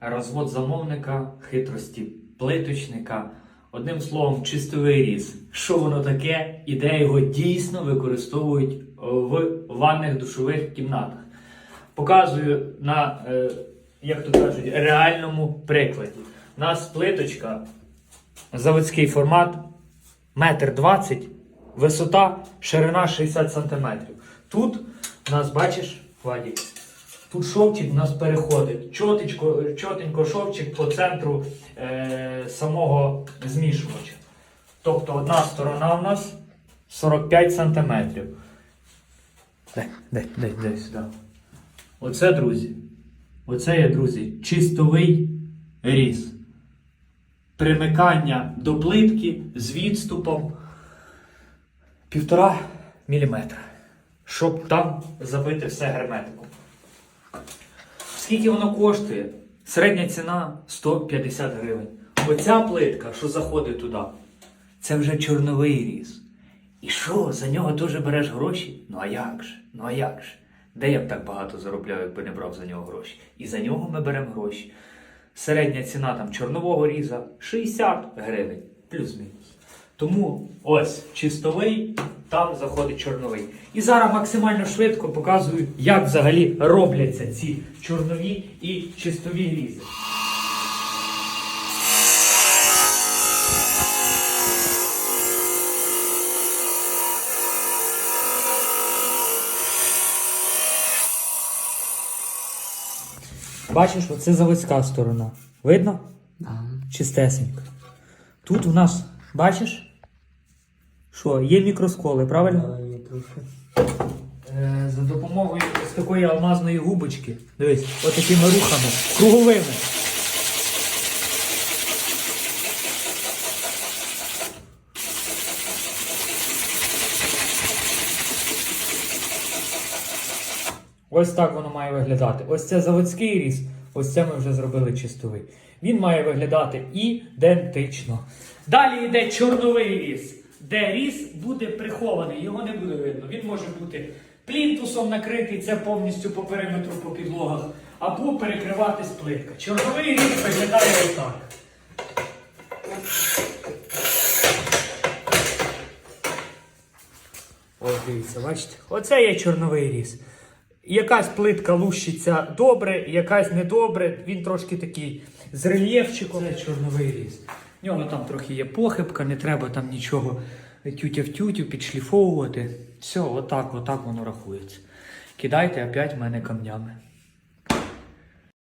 розвод замовника, хитрості плиточника. Одним словом, чистовий різ. Що воно таке і де його дійсно використовують в ванних душових кімнатах. Показую на, е, як то кажуть, реальному прикладі. У нас плиточка, заводський формат, метр двадцять, висота, ширина 60 см. Тут у нас, бачиш, Вадік, тут шовчик у нас переходить. Чотечко, чотенько шовчик по центру е, самого змішувача. Тобто одна сторона у нас 45 см. Дай, дай, дай, сюди. Оце, друзі. Оце є, друзі, чистовий різ. Примикання до плитки з відступом півтора міліметра. Щоб там забити все герметиком. Скільки воно коштує? Середня ціна 150 гривень. Оця плитка, що заходить туди, це вже чорновий різ. І що, за нього теж береш гроші? Ну а як же? Ну а як же? Де я б так багато заробляв, якби не брав за нього гроші? І за нього ми беремо гроші. Середня ціна там чорнового різа 60 гривень, плюс-мінус. Тому ось чистовий, там заходить чорновий. І зараз максимально швидко показую, як взагалі робляться ці чорнові і чистові різи. Бачиш, оце заводська сторона. Видно? Чистесенько. Тут у нас, бачиш? Що, є мікросколи, правильно? Е, за допомогою ось такої алмазної губочки. Дивись, отакими рухами, круговими. Ось так воно має виглядати. Ось це заводський різ, ось це ми вже зробили чистовий. Він має виглядати ідентично. Далі йде чорновий різ, де різ буде прихований, його не буде видно. Він може бути плінтусом накритий, це повністю по периметру по підлогах, або перекриватись плитка. Чорновий різ виглядає отак. Ось дивіться, бачите? Оце є чорновий різ. Якась плитка лущиться добре, якась недобре. Він трошки такий з рельєфчиком. Це чорновий різ. В нього там трохи є похибка, не треба там нічого тютя в тютю підшліфовувати. Все, отак, отак воно рахується. Кидайте опять в мене камнями.